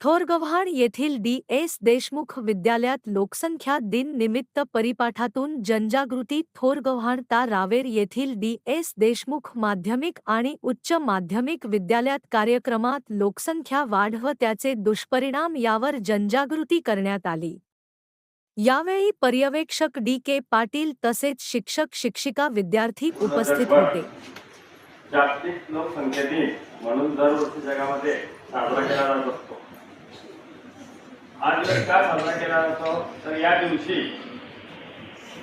थोरगव्हाण येथील D. S. Deshmukh विद्यालयात लोकसंख्या दिन निमित्त परिपाठातून जनजागृती थोरगव्हाण ता रावेर येथील डी. एस. देशमुख माध्यमिक आणि उच्च माध्यमिक विद्यालयात कार्यक्रमात लोकसंख्या वाढ व त्याचे दुष्परिणाम यावर जनजागृती करण्यात आली. यावेळी पर्यवेक्षक डी. के. पाटील तसेच शिक्षक शिक्षिका विद्यार्थी उपस्थित होते. जागतिक लोकसंख्या दिन म्हणून दरवर्षी जगामध्ये साजरा केला जात असतो. आज दिवस का साजरा केला जातो तर या दिवशी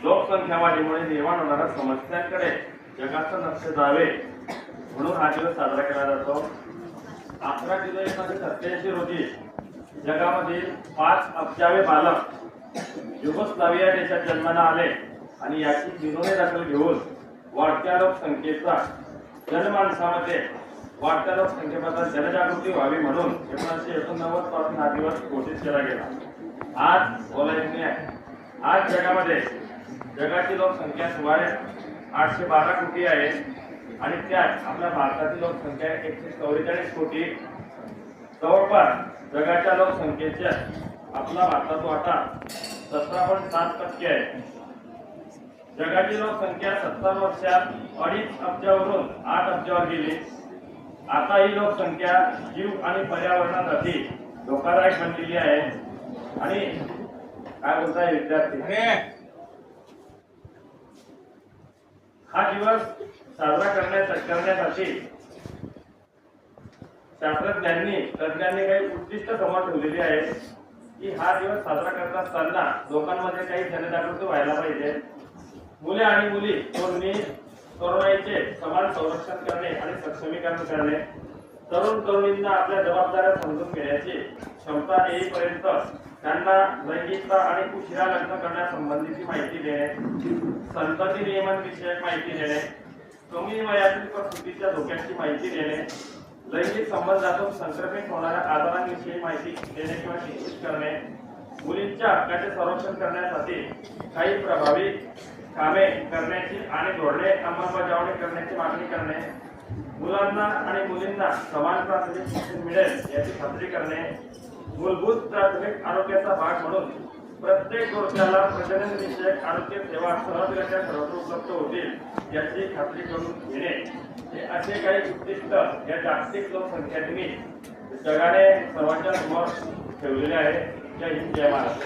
लोकसंख्या वाढीमुळे निर्माण होणाऱ्या समस्यांकडे जगाचं लक्ष जावे म्हणून हा दिवस साजरा केला जातो. अकरा जुलै एकोणीसशे सत्याऐंशी रोजी जगामधील पाच अब्जावे बालक युगोस्लाविया देशात जन्माला आले आणि याची विनोदी दखल घेऊन वाढत्या लोकसंख्येचा जनमानसामध्ये वाढत्या संख्येबद्दल जनजागृती व्हावी म्हणून एकोणीसशे एकोणनव्वदपासून हा दिवस घोषित केला गेला. आज बोलायचे आहे. आज जगामध्ये जगाची लोकसंख्या सुमारे आठशे बारा कोटी आहे आणि त्यात आपल्या भारताची लोकसंख्या एकशे चौवेचाळीस कोटी. जवळपास जगाच्या लोकसंख्येच्या आपला भारताचा वाटा सतरा पॉईंट सात टक्के आहे. जगाची लोकसंख्या सत्तर वर्षात अडीच अब्जावरून आठ अब्जावर गेली. आता ही लोकसंख्या जीव आणि पर्यावरणासाठी धोकादायक बनलेली आहे. आणि काय बोलताय विद्यार्थी? हा दिवस साजरा करण्याचा करण्यासाठी शास्त्रज्ञांनी तज्ञांनी काही उद्दिष्ट समोर ठेवलेली आहे की हा दिवस साजरा करत असताना लोकांमध्ये काही जनजागृती व्हायला पाहिजे. मुले आणि मुली दोन्ही तरुणाईचे समान संरक्षण करणे आणि सक्षमीकरण करणे. तरुण तरुणींना आपल्या जबाबदाऱ्या समजून घेण्याची क्षमता येईपर्यंत त्यांना लैंगिकता आणि उशिरा लग्न करण्यासंबंधीची माहिती देणे संतती नियमन विषयक माहिती देणे कमी वयातील प्रकृतीच्या धोक्याची माहिती देणे लैंगिक संबंधातून संक्रमित होणाऱ्या आजारांविषयी माहिती देणे किंवा शिक्षित करणे मुलींच्या हक्काचे संरक्षण करण्यासाठी काही प्रभावी कामे करण्याची आणि धोरणे अंमलबजावणी करण्याची मागणी करणे मुलांना आणि मुलींना समान प्राथमिक शिक्षण मिळेल याची खात्री करणे मूलभूत प्राथमिक आरोग्याचा भाग म्हणून प्रत्येक वर्षाला प्रजनन विषयक आरोग्य सेवा सहजगत्या सर्वत्र उपलब्ध होतील याची खात्री करून घेणे. हे असे काही उद्दिष्ट या जागतिक लोकसंख्या दिनी जगाने सर्वांच्या समोर ठेवलेले आहे. जय हिंद जय महाराष्ट्र.